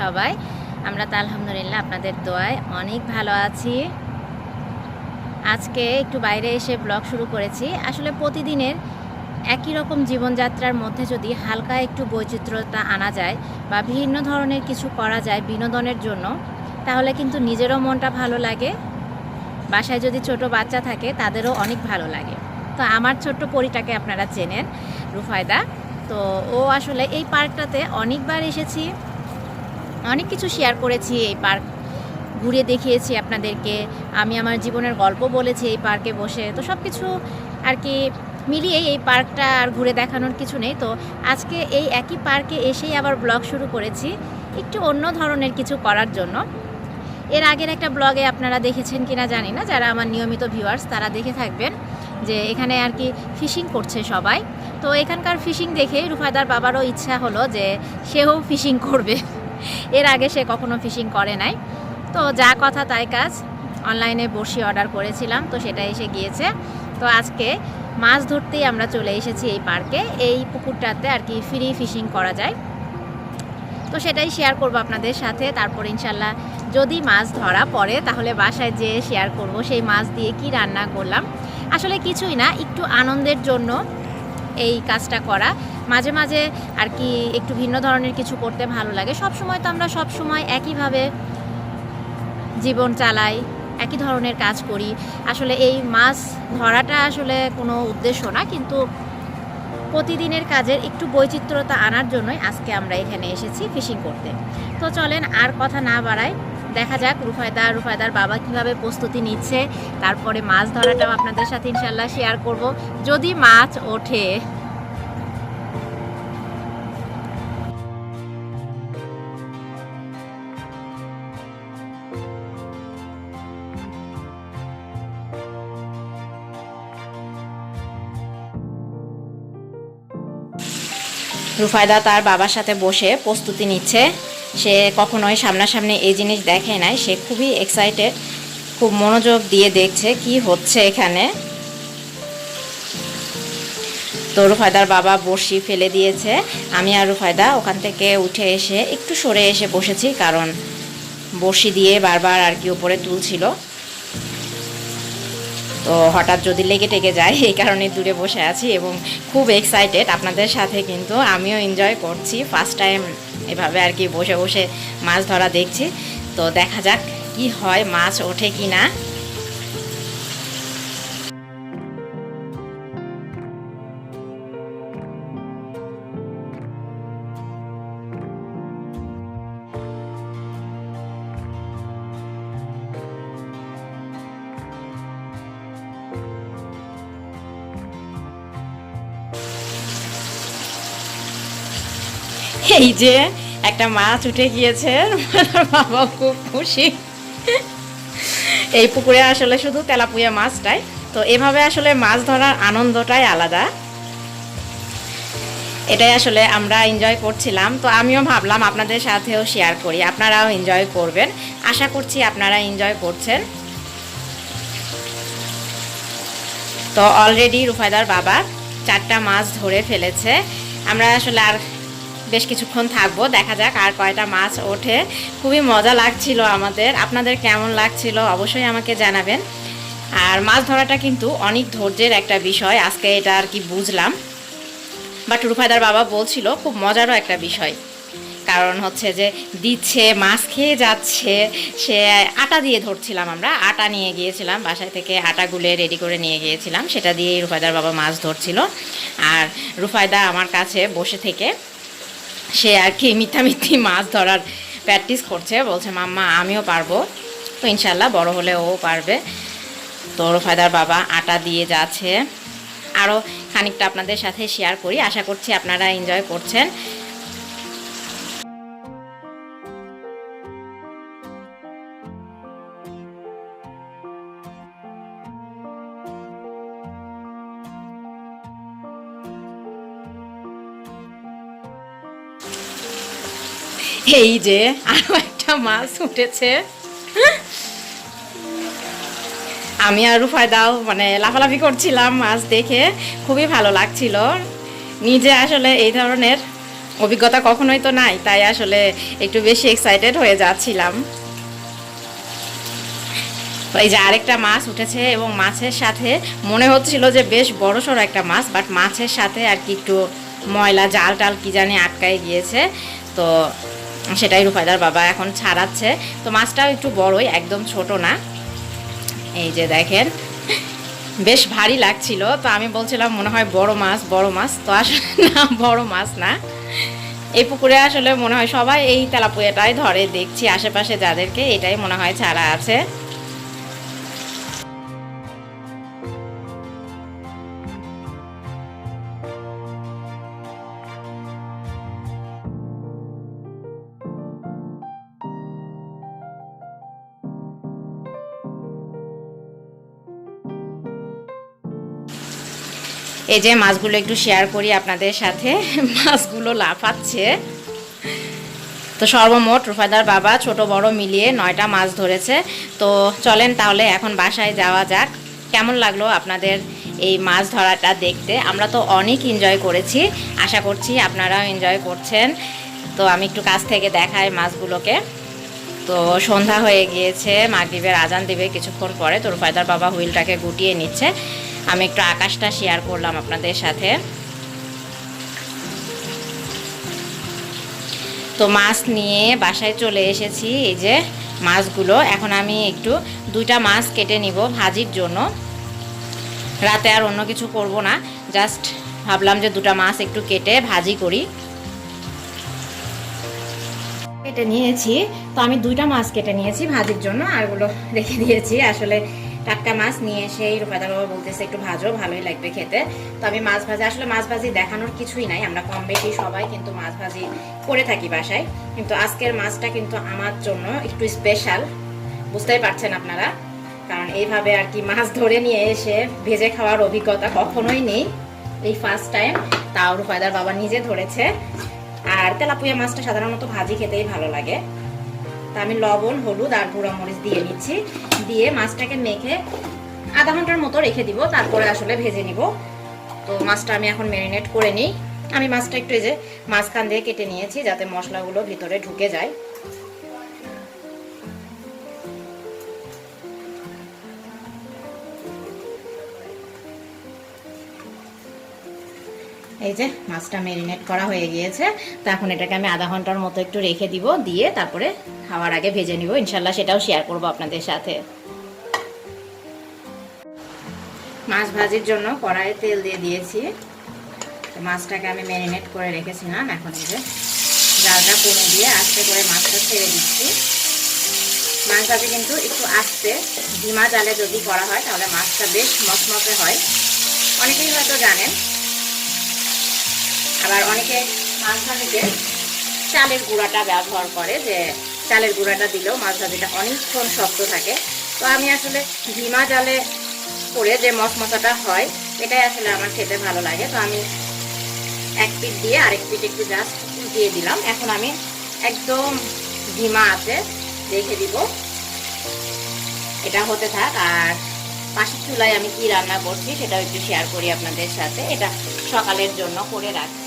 সবাই? আমরা তো আলহামদুলিল্লাহ আপনাদের দোয়ায় অনেক ভালো আছি। আজকে একটু বাইরে এসে ব্লগ শুরু করেছি। আসলে প্রতিদিনের একই রকম জীবনযাত্রার মধ্যে যদি হালকা একটু বৈচিত্র্যতা আনা যায় বা ভিন্ন ধরনের কিছু করা যায় বিনোদনের জন্য, তাহলে কিন্তু নিজেরও মনটা ভালো লাগে। বাসায় যদি ছোট বাচ্চা থাকে, তাদেরও অনেক ভালো লাগে। তো আমার ছোট্ট পরিটাকে আপনারা চেনেন, রুফায়দা। তো ও আসলে এই পার্কটাতে অনেকবার এসেছি। অনেক কিছু শেয়ার করেছি এই পার্ক। ঘুরে দেখিয়েছি আপনাদেরকে। আমি আমার জীবনের গল্প বলেছি এই পার্কে বসে। তো সব কিছু আর কি মিলিয়ে এই পার্কটা আর ঘুরে দেখানোর কিছু নেই। তো আজকে এই একই পার্কে এসেই আবার ব্লগ শুরু করেছি। একটু অন্য ধরনের কিছু করার জন্য। এর আগের একটা ব্লগে আপনারা দেখেছেন কিনা জানি না। যারা আমার নিয়মিত ভিউয়ার্স তারা দেখে থাকবেন যে এখানে আর কি ফিশিং করছে সবাই। তো এখানকার ফিশিং দেখে রুফায়দার বাবারও ইচ্ছা হলো যে সেও ফিশিং করবে। এর আগে সে কখনো ফিশিং করে নাই। তো যা কথা তাই কাজ। অনলাইনে বসি অর্ডার করেছিলাম, তো সেটা এসে গিয়েছে। তো আজকে মাছ ধরতেই আমরা চলে এসেছি এই পার্কে। এই পুকুরটাতে আর কি ফ্রি ফিশিং করা যায়। তো সেটাই শেয়ার করব আপনাদের সাথে। তারপর ইনশাল্লাহ যদি মাছ ধরা পড়ে, তাহলে বাসায় যেয়ে শেয়ার করব সেই মাছ দিয়ে কি রান্না করলাম। আসলে কিছুই না, একটু আনন্দের জন্য এই কাজটা করা। মাঝে মাঝে আর কি একটু ভিন্ন ধরনের কিছু করতে ভালো লাগে। সব সময় তো আমরা সব সময় একইভাবে জীবন চালাই, একই ধরনের কাজ করি। আসলে এই মাছ ধরাটা আসলে কোনো উদ্দেশ্য না, কিন্তু প্রতিদিনের কাজের একটু বৈচিত্র্যতা আনার জন্যই আজকে আমরা এখানে এসেছি ফিশিং করতে। তো চলেন আর কথা না বাড়ায় দেখা যাক রুফায়দা রুফায়দার বাবা কীভাবে প্রস্তুতি নিচ্ছে। তারপরে মাছ ধরাটাও আপনাদের সাথে ইনশাল্লাহ শেয়ার করব। যদি মাছ ওঠে রুফায়দা তার বাবার সাথে বসে প্রস্তুতি নিচ্ছে। সে কখনোই সামনাসামনি এই জিনিস দেখে নাই। সে খুবই এক্সাইটেড খুব মনোযোগ দিয়ে দেখছে কি হচ্ছে এখানে। তো রুফায়দার বাবা বড়শি ফেলে দিয়েছে। আমি আর রুফায়দা ওখান থেকে উঠে এসে একটু সরে এসে বসেছি, কারণ বড়শি দিয়ে বারবার আর কি উপরে তুলছিল। তো হঠাৎ যদি লেগে টেগে যায়, এই কারণে দূরে বসে আছি এবং খুব এক্সাইটেড আপনাদের সাথে কিন্তু আমিও এনজয় করছি। ফার্স্ট টাইম এভাবে আর কি বসে বসে মাছ ধরা দেখছি। তো দেখা যাক কি হয়, মাছ ওঠে কি না এই যে, একটা মাছ উঠে গিয়েছে বাবা খুব খুশি। এই পুকুরে আসলে শুধু তেলাপুয়া মাছটাই, তো এভাবে আসলে মাছ ধরার আনন্দটাই আলাদা। এটাই আসলে আমরা এনজয় করছিলাম, তো আমিও ভাবলাম আপনাদের সাথেও শেয়ার করি, আপনারাও এনজয় করবেন। আশা করছি আপনারা এনজয় করছেন। তো অলরেডি রুফায়দার বাবা চারটা মাছ ধরে ফেলেছে। আমরা আসলে আর বেশ কিছুক্ষণ থাকব, দেখা যাক আর কয়টা মাছ ওঠে। খুবই মজা লাগছিল আমাদের। আপনাদের কেমন লাগছিল অবশ্যই আমাকে জানাবেন। আর মাছ ধরাটা কিন্তু অনেক ধৈর্যের একটা বিষয়, আজকে এটা আর কি বুঝলাম। বাট রুফায়দার বাবা বলছিল, খুব মজারও একটা বিষয়। কারণ হচ্ছে যে, দিচ্ছে, মাছ খেয়ে যাচ্ছে। সে আটা দিয়ে ধরছিলাম আমরা, আটা নিয়ে গিয়েছিলাম, বাসায় থেকে আটা গুলে রেডি করে নিয়ে গিয়েছিলাম। সেটা দিয়েই রুফায়দার বাবা মাছ ধরছিল। আর রুফায়দা আমার কাছে বসে থেকে সে আর কি মিথ্যামিথ্যি মাছ ধরার প্র্যাকটিস করছে। বলছে, মাম্মা, আমিও পারব। তো ইনশাল্লাহ বড় হলে ও পারবে। তো ফাদার বাবা আটা দিয়ে যাচ্ছে। আরও খানিকটা আপনাদের সাথে শেয়ার করি। আশা করছি আপনারা এনজয় করছেন। এই যে, আরও একটা মাছ উঠেছে। আমি আর রুফায়দাও মানে লাফালাফি করছিলাম মাছ দেখে, খুবই ভালো লাগছিল। নিজে আসলে এই ধরনের অভিজ্ঞতা কখনোই তো নাই, তাই আসলে একটু বেশি এক্সাইটেড হয়ে যাচ্ছিলাম। এই যে আরেকটা মাছ উঠেছে এবং মাছের সাথে মনে হচ্ছিল যে বেশ বড় সড়ো একটা মাছ বাট মাছের সাথে আর কি একটু ময়লা জাল টাল কি জানি আটকায় গিয়েছে। তো সেটাই রুফাইদার বাবা এখন ছাড়াচ্ছে। তো মাছটাও একটু বড়ই, একদম ছোট না। এই যে দেখেন, বেশ ভারী লাগছিল। তো আমি বলছিলাম, মনে হয় বড় মাছ বড় মাছ। তো আসলে না, বড় মাছ না। এই পুকুরে আসলে মনে হয় সবাই এই তেলাপুয়াটাই ধরে, দেখছি আশেপাশে যাদেরকে, এটাই মনে হয় ছাড়া আছে। এই যে মাছগুলো একটু শেয়ার করি আপনাদের সাথে। মাছগুলো লাফাচ্ছে। তো সর্বমোট রুফাদার বাবা, ছোট, বড় মিলিয়ে নয়টা মাছ ধরেছে। তো চলেন তাহলে এখন বাসায় যাওয়া যাক। কেমন লাগল আপনাদের এই মাছ ধরাটা দেখতে? আমরা তো অনেক এনজয় করেছি। আশা করছি আপনারাও এনজয় করছেন। তো আমি একটু কাছ থেকে দেখাই মাছগুলোকে। তো সন্ধ্যা হয়ে গিয়েছে, মাগরিবের আজান দেবে কিছুক্ষণ পরে। তো রুফায়দার বাবা হুইলটাকে গুটিয়ে নিচ্ছে। আমি একটু আকাশটা শেয়ার করলাম আপনাদের সাথে। তো মাছ নিয়ে বাসায় চলে এসেছি, এই যে মাছগুলো। এখন আমি একটু দুইটা মাছ কেটে নিব ভাজির জন্য। রাতে আর অন্য কিছু করব না, জাস্ট ভাবলাম যে দুটা মাছ একটু কেটে ভাজি করি। কেটে নিয়েছি, তো আমি দুইটা মাছ কেটে নিয়েছি ভাজির জন্য আরগুলো রেখে দিয়েছি। আসলে টাটকা মাছ নিয়ে এসে রূপাদা বাবা বলতেছে, একটু ভাজো, ভালোই লাগবে খেতে। তো আমি মাছ ভাজি, আসলে মাছ ভাজি দেখানোর কিছুই নাই। আমরা কম বেশি সবাই কিন্তু মাছ ভাজি করে থাকি বাসায়। কিন্তু আজকের মাছটা কিন্তু আমার জন্য একটু স্পেশাল বুঝতেই পারছেন আপনারা? কারণ এইভাবে আর কি মাছ ধরে নিয়ে এসে ভেজে খাওয়ার অভিজ্ঞতা কখনোই নেই। এই ফার্স্ট টাইম তাও রূপায়দার বাবা নিজে ধরেছে। আর তেলাপুয়া মাছটা সাধারণত ভাজি খেতেই ভালো লাগে। তা আমি লবণ, হলুদ আর গুঁড়া মরিচ দিয়ে নিচ্ছি। দিয়ে মাছটাকে মেখে আধা ঘণ্টার মতো রেখে দিব, তারপরে আসলে ভেজে নিব। তো মাছটা আমি এখন ম্যারিনেট করে নিই। আমি মাছটা একটু এই যে মাঝখান দিয়ে কেটে নিয়েছি, যাতে মশলাগুলো ভিতরে ঢুকে যায়। এই যে মাছটা ম্যারিনেট করা হয়ে গিয়েছে, তো এখন এটাকে আমি আধা ঘণ্টার মতো একটু রেখে দিব, দিয়ে তারপরে খাওয়ার আগে ভেজে নিব। ইনশাল্লাহ সেটাও শেয়ার করব আপনাদের সাথে। মাছ ভাজির জন্য কড়াইয়ে তেল দিয়ে দিয়েছি। মাছটাকে আমি ম্যারিনেট করে রেখেছিলাম, এখন এই যে জালটা কমে দিয়ে আস্তে করে মাছটা ছেড়ে দিচ্ছি। মাছ ভাজি কিন্তু একটু আস্তে ডিমা জালে যদি করা হয়, তাহলে মাছটা বেশ মচমচে হয়। অনেকেই হয়তো জানেন আবার অনেকে মাছ ভাজিতে চালের গুঁড়াটা ব্যবহার করে যে চালের গুঁড়াটা দিলেও মাছ ভাজিটা অনেকক্ষণ শক্ত থাকে। তো আমি আসলে ভিমা জালে করে যে মশমশাটা হয়, এটাই আসলে আমার খেতে ভালো লাগে। তো আমি এক পিঠ দিয়ে আরেক পিঠ একটু জাস্ট দিয়ে দিলাম। এখন আমি একদম ধিমা আছে, রেখে দিব। এটা হতে থাক, আর পাশের চুলায় আমি কি রান্না করছি সেটাও একটু শেয়ার করি আপনাদের সাথে। এটা সকালের জন্য করে রাখছি।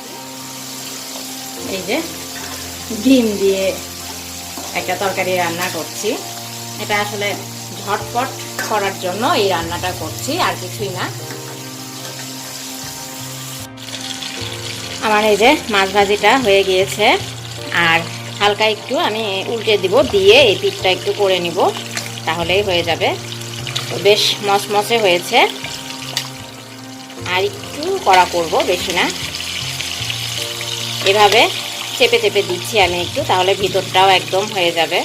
এই যে ডিম দিয়ে একটা তরকারি রান্না করছি। এটা আসলে ঝটপট করার জন্য এই রান্নাটা করছি, আর কিছুই না। আমার এই যে মাছ ভাজিটা হয়ে গিয়েছে, আর হালকা একটু আমি উল্টে দিব, দিয়ে এই পিঠটা একটু করে নিব, তাহলেই হয়ে যাবে। তো বেশ মচমচে হয়েছে। আর একটু করা করব, বেশি না। এভাবে চেপে চেপে দিচ্ছি আমি একটু, তাহলে ভিতরটাও একদম হয়ে যাবে।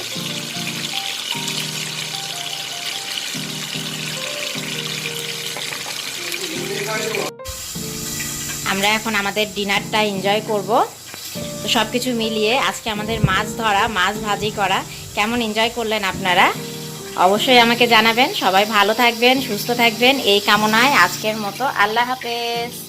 আমরা এখন আমাদের ডিনারটা এনজয় করব। তো সব কিছু মিলিয়ে আজকে আমাদের মাছ ধরা, মাছ ভাজি করা, কেমন এনজয় করলেন আপনারা? অবশ্যই আমাকে জানাবেন। সবাই ভালো থাকবেন, সুস্থ থাকবেন। এই কামনায় আজকের মতো আল্লাহ হাফেজ।